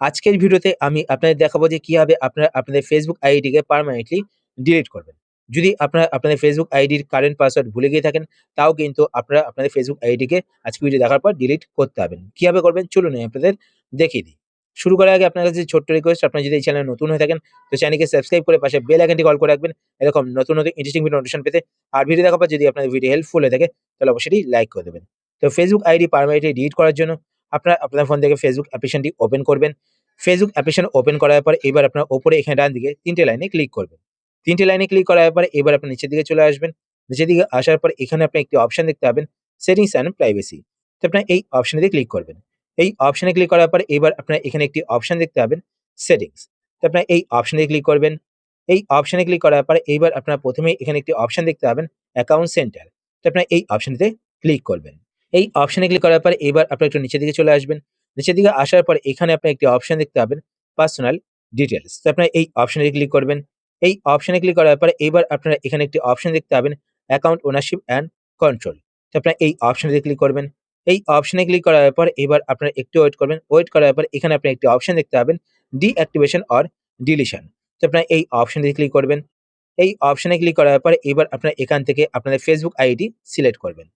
আজকের ভিডিওতে আমি আপনাদের দেখাবো যে কীভাবে আপনারা আপনাদের ফেসবুক আইডিকে পার্মানেন্টলি ডিলিট করবেন। যদি আপনারা আপনাদের ফেসবুক আইডির কারেন্ট পাসওয়ার্ড ভুলে গিয়ে থাকেন, তাও কিন্তু আপনারা আপনাদের ফেসবুক আইডিকে আজকে ভিডিও দেখার পর ডিলিট করতে পারবেন। কীভাবে করবেন চলুন আমি আপনাদের দেখিয়ে দিই। শুরু করার আগে আপনার কাছে ছোট্ট রিকোয়েস্ট আপনারা যদি এই চ্যানেল নতুন হয়ে থাকেন তো চ্যানেলকে সাবস্ক্রাইব করে পাশে বেল আইকনটি কল করে রাখবেন এরকম নতুন নতুন ইন্টারেস্টিং ভিডিও নোটিফিকেশন পেতে। আর ভিডিও দেখার পর যদি আপনাদের ভিডিও হেল্পফুল হয়ে থাকে তাহলে অবশ্যই লাইক করে দেবেন। তো ফেসবুক আইডি পার্মানেন্টলি ডিলিট করার জন্য আপনারা আপনার ফোন থেকে ফেসবুক অ্যাপ্লিকেশনটি ওপেন করবেন। ফেসবুক অ্যাপ্লিকেশন ওপেন করার পর এবার আপনার ওপরে এখানে ডান দিকে তিনটে লাইনে ক্লিক করবেন। তিনটে লাইনে ক্লিক করার পর এবার আপনার নিচের দিকে চলে আসবেন। নিচের দিকে আসার পর এখানে আপনি একটি অপশন দেখতে পাবেন সেটিংস অ্যান্ড প্রাইভেসি তো আপনার এই অপশনে দিয়ে ক্লিক করবেন। এই অপশনে ক্লিক করার পর এবার আপনার এখানে একটি অপশন দেখতে পাবেন সেটিংস তো আপনার এই অপশনে ক্লিক করবেন। এই অপশনে ক্লিক করার পর এইবার আপনার প্রথমে এখানে একটি অপশন দেখতে পাবেন অ্যাকাউন্ট সেন্টার তো আপনার এই অপশনটিতে ক্লিক করবেন। এই অপশনে ক্লিক করার পর এবার আপনার একটু নিচের দিকে চলে আসবেন। নিচের দিকে আসার পর এখানে আপনি একটি অপশন দেখতে পাবেন পার্সোনাল ডিটেলস তো আপনার এই অপশনে ক্লিক করবেন। এই অপশনে ক্লিক করার পর এবার আপনারা এখানে একটি অপশন দেখতে পাবেন অ্যাকাউন্ট ওনারশিপ অ্যান্ড কন্ট্রোল তো আপনার এই অপশনে ক্লিক করবেন। এই অপশনে ক্লিক করার পর এবার আপনারা একটু ওয়েট করবেন। ওয়েট করার পর এখানে আপনি একটি অপশন দেখতে পাবেন ডিঅ্যাক্টিভেশন অর ডিলিশন তো আপনার এই অপশনে ক্লিক করবেন। এই অপশনে ক্লিক করার পর এবার আপনারা এখান থেকে আপনাদের ফেসবুক আইডি সিলেক্ট করবেন।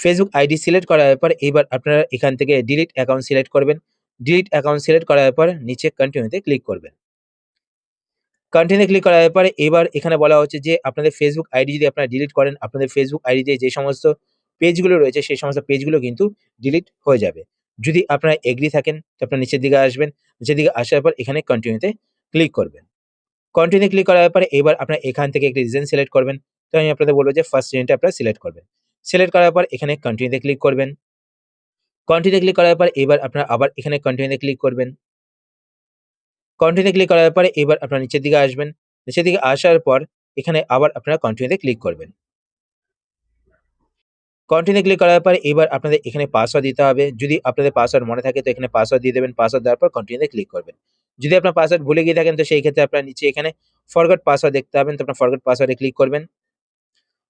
ফেসবুক আইডি সিলেক্ট করার পর এবার আপনারা এখান থেকে ডিলিট অ্যাকাউন্ট সিলেক্ট করবেন। ডিলিট অ্যাকাউন্ট সিলেক্ট করার পর নিচে কন্টিনিউতে ক্লিক করবেন। কন্টিনিউ ক্লিক করার পরে এবার এখানে বলা হচ্ছে যে আপনাদের ফেসবুক আইডি যদি আপনারা ডিলিট করেন, আপনাদের ফেসবুক আইডিতে যে সমস্ত পেজগুলো রয়েছে, সেই সমস্ত পেজগুলো কিন্তু ডিলিট হয়ে যাবে। যদি আপনারা এগ্রি থাকেন, তো আপনার নিচের দিকে আসবেন, নিচের দিকে আসার পর এখানে কন্টিনিউতে ক্লিক করবেন। কন্টিনিউ ক্লিক করার পরে এবার আপনার এখান থেকে একটি রিজন সিলেক্ট করবেন। তো আমি আপনাদের বলব যে ফার্স্ট রিজনটা আপনারা সিলেক্ট করবেন। সিলেক্ট করার পর এখানে কন্টিনিউতে ক্লিক করবেন। কন্টিনিউ ক্লিক করার পর এবার আপনারা আবার এখানে কন্টিনিউতে ক্লিক করবেন। কন্টিনিউ ক্লিক করার পরে এবার আপনারা নিচের দিকে আসবেন। নিচের দিকে আসার পর এখানে আবার আপনারা কন্টিনিউতে ক্লিক করবেন। কন্টিনিউ ক্লিক করার পর এবার আপনাদের এখানে পাসওয়ার্ড দিতে হবে। যদি আপনাদের পাসওয়ার্ড মনে থাকে তো এখানে পাসওয়ার্ড দিয়ে দেবেন। পাসওয়ার্ড দেওয়ার পর কন্টিনিউতে ক্লিক করবেন। যদি আপনার পাসওয়ার্ড ভুলে গিয়ে থাকেন তো সেই ক্ষেত্রে আপনার নিচে এখানে ফরগট পাসওয়ার্ড দেখতে পাবেন। তো আপনার ফরগট পাসওয়ার্ডে ক্লিক করবেন।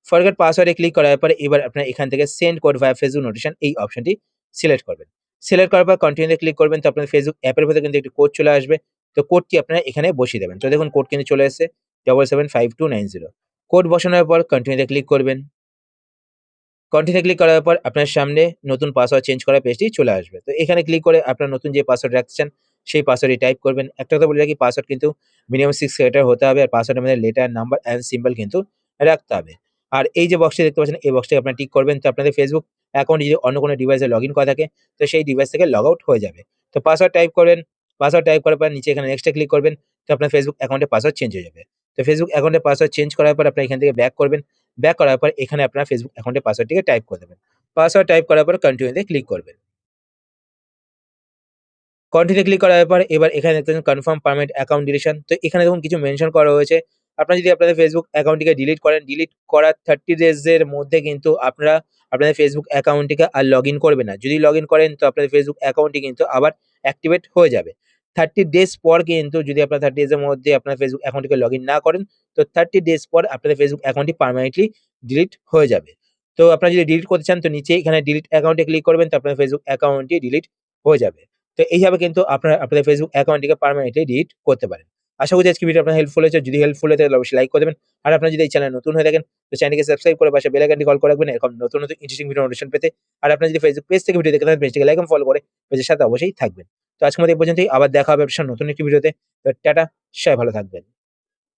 ফরগেট পাসওয়ার্ডে ক্লিক করার পরে এবার আপনার এখান থেকে send code via Facebook notification এই অপশনটি সিলেক্ট করবেন। সিলেক্ট করার পর কন্টিনিউতে ক্লিক করবেন তো আপনার ফেসবুক অ্যাপের ভিতরে কিন্তু একটি কোড চলে আসবে। তো কোডটি আপনারা এখানে বসিয়ে দেবেন। তো দেখুন কোড কিন্তু চলে এসেছে double seven five two nine zero code বসানোর পর কন্টিনিউতে ক্লিক করবেন। কন্টিনিউ ক্লিক করার পর আপনার সামনে নতুন পাসওয়ার্ড চেঞ্জ করার পেজটি চলে আসবে। তো এখানে ক্লিক করে আপনার নতুন যে পাসওয়ার্ড রাখছেন, সেই পাসওয়ার্ডটি টাইপ করবেন। একটা কথা বলে রাখি পাসওয়ার্ড কিন্তু মিনিমাম সিক্স ক্যারেক্টার হতে হবে আর পাসওয়ার্ডের মধ্যে লেটার নাম্বার অ্যান্ড সিম্বল কিন্তু রাখতে হবে। আর এই যে বক্সটি দেখতে পাচ্ছেন, এই বক্সটি আপনার টিক করবেন। তো আপনাদের ফেসবুক অ্যাকাউন্ট যদি অন্য কোনো ডিভাইসে লগ ইন করা থাকে, তো সেই ডিভাইস থেকে লগ আউট হয়ে যাবে। তো পাসওয়ার্ড টাইপ করবেন পাসওয়ার্ড টাইপ করার পর নিচে এখানে নেক্সটে ক্লিক করবেন, তো আপনার ফেসবুক অ্যাকাউন্টে পাসওয়ার্ড চেঞ্জ হয়ে যাবে। তো ফেসবুক অ্যাকাউন্টে পাসওয়ার্ড চেঞ্জ করার পর আপনার এখান থেকে ব্যাক করবেন। ব্যাক করার পর এখানে আপনার ফেসবুক অ্যাকাউন্টে পাসওয়ার্ডটিকে টাইপ করে দেবেন। পাসওয়ার্ড টাইপ করার পর কন্টিনিউতে ক্লিক করবেন। কন্টিনিউ ক্লিক করার পর এবার এখানে দেখতে পাচ্ছেন কনফার্ম পারমানেন্ট অ্যাকাউন্ট ডিলিশন তো এখানে দেখুন কিছু মেনশন করা হয়েছে। আপনারা যদি আপনাদের ফেসবুক অ্যাকাউন্টটিকে ডিলিট করেন ডিলিট করার থার্টি ডেজের মধ্যে কিন্তু আপনারা আপনাদের ফেসবুক অ্যাকাউন্টটিকে আর লগ ইন করবে না। যদি লগ ইন করেন তো আপনাদের ফেসবুক অ্যাকাউন্টটি কিন্তু আবার অ্যাক্টিভেট হয়ে যাবে। থার্টি ডেজ পর কিন্তু যদি আপনার থার্টি ডেজের মধ্যে আপনার ফেসবুক অ্যাকাউন্টটিকে লগ না করেন, তো থার্টি ডেজ পর আপনাদের ফেসবুক অ্যাকাউন্টটি পারমানেন্টলি ডিলিট হয়ে যাবে। তো আপনারা যদি ডিলিট করতে চান, তো নিচে এখানে ডিলিট অ্যাকাউন্টে ক্লিক করবেন, তো আপনার ফেসবুক অ্যাকাউন্টটি ডিলিট হয়ে যাবে। তো এইভাবে কিন্তু আপনারা আপনাদের ফেসবুক অ্যাকাউন্টটিকে পারমানেন্টলি ডিলিট করতে পারেন। আশা করি আজকে ভিডিও আপনার হেল্পফুল হয়েছে। যদি হেল্পফুল হয়ে অবশ্যই লাইক করে দেবেন। আর আপনার যদি এই চ্যানেল নতুন হয়ে থাকেন, তো চ্যানেলকে সাবস্ক্রাইব করে পাশে বেল আইকনটি কল করে রাখবেন। এরকম নতুন নতুন ইন্টারেস্টিং ভিডিও নোটিফিকেশন পেতে। আর আপনার যদি ফেসবুক পেজ থেকে ভিডিও দেখে থাকেন পেজটিকে লাইক ফলো করে পেজের সাথে অবশ্যই থাকবেন। তো আজকে মধ্যে এই পর্যন্তই। আবার দেখা হবে নতুন একটি ভিডিওতে তো টাটা, সবাই ভালো থাকবেন।